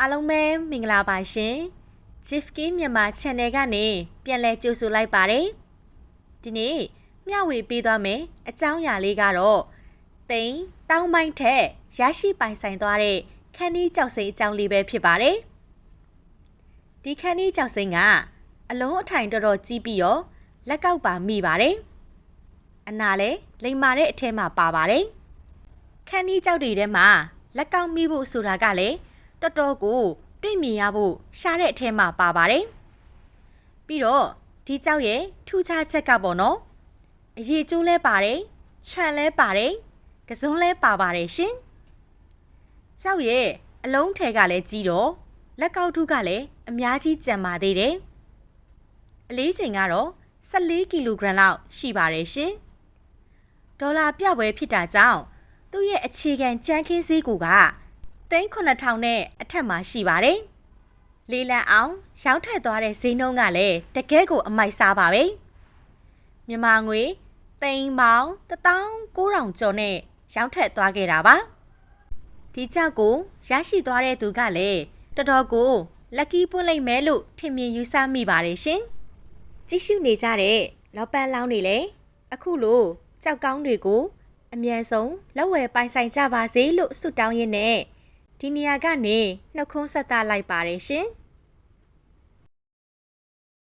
အားလုံးပဲမင်္ဂလာပါရှင် Chief Key မြန်မာ Channel ကနေပြန်လည်ကြိုဆိုလိုက်ပါတယ်ဒီနေ့မျှဝေပေးသွားမယ်အကြောင်းအရာလေးကတော့တိန်တောင်းပိုင်းထက်ရရှိပိုင်ဆိုင်သွားတဲ့ခန်းဒီကြောက်စိန်အကြောင်းလေးပဲဖြစ်ပါတယ်ဒီခန်းဒီကြောက်စိန်ကအလုံးအထိုင်တော်တော်ကြီးပြီးတော့လက်ကောက်ပါမိပါတယ်အနာလဲလိမ်မာတဲ့အထဲမှာပါပါတယ်ခန်းဒီကြောက်တွေထဲမှာလက်ကောက်မိဖို့ဆိုတာကလည်း တော်တော်ကိုတွေ့မြင်ရဖို့ရှားတဲ့အထဲမှာပါပါတယ်ပြီးတော့ဒီကြောက်ရဲ့ထူးခြားချက်ကပေါ့နော်အရေးကျိုးလဲပါတယ်ခြံလဲပါတယ်ကစုံလဲပါပါတယ်ရှင်ကြောက်ရဲ့အလုံးထဲကလည်းကြီးတော့လက်ကောက်ထုကလည်းအများကြီးကျန်ပါသေးတယ်အလေးချိန်ကတော့14ကီလိုဂရမ်လောက်ရှိပါတယ်ရှင်ဒေါ်လာပြပွဲဖြစ်တာကြောင့်သူ့ရဲ့အခြေခံကြမ်းခင်းစည်း ကူက3900နဲ့အထက်မှာရှိပါတယ်လေးလံအောင် ရောင်းထက်သွားတဲ့ဈေးနှုန်းကလည်းတကယ်ကိုအမိုက်စားပါပဲမြန်မာငွေသိန်းပေါင်း19000ကျော်နဲ့ရောင်းထက်သွားခဲ့တာပါဒီကြောက်ကိုရရှိသွားတဲ့သူကလည်းတော်တော်ကိုလက်ကီးပွင့်လိုက်မဲလို့ထင်မြင်ယူဆမိပါတယ်ရှင်ကြည့်ရှုနေကြတဲ့လောပန်းလောင်းတွေလည်းအခုလိုကြောက်ကောင်းတွေကို အမြန်ဆုံးလက်ဝယ်ပိုင်ဆိုင်ကြပါစေလို့ဆုတောင်းရင်းနဲ့ ဒီနေရာကနေနှုတ်ခွန်းဆက်သလိုက်ပါတယ်ရှင်။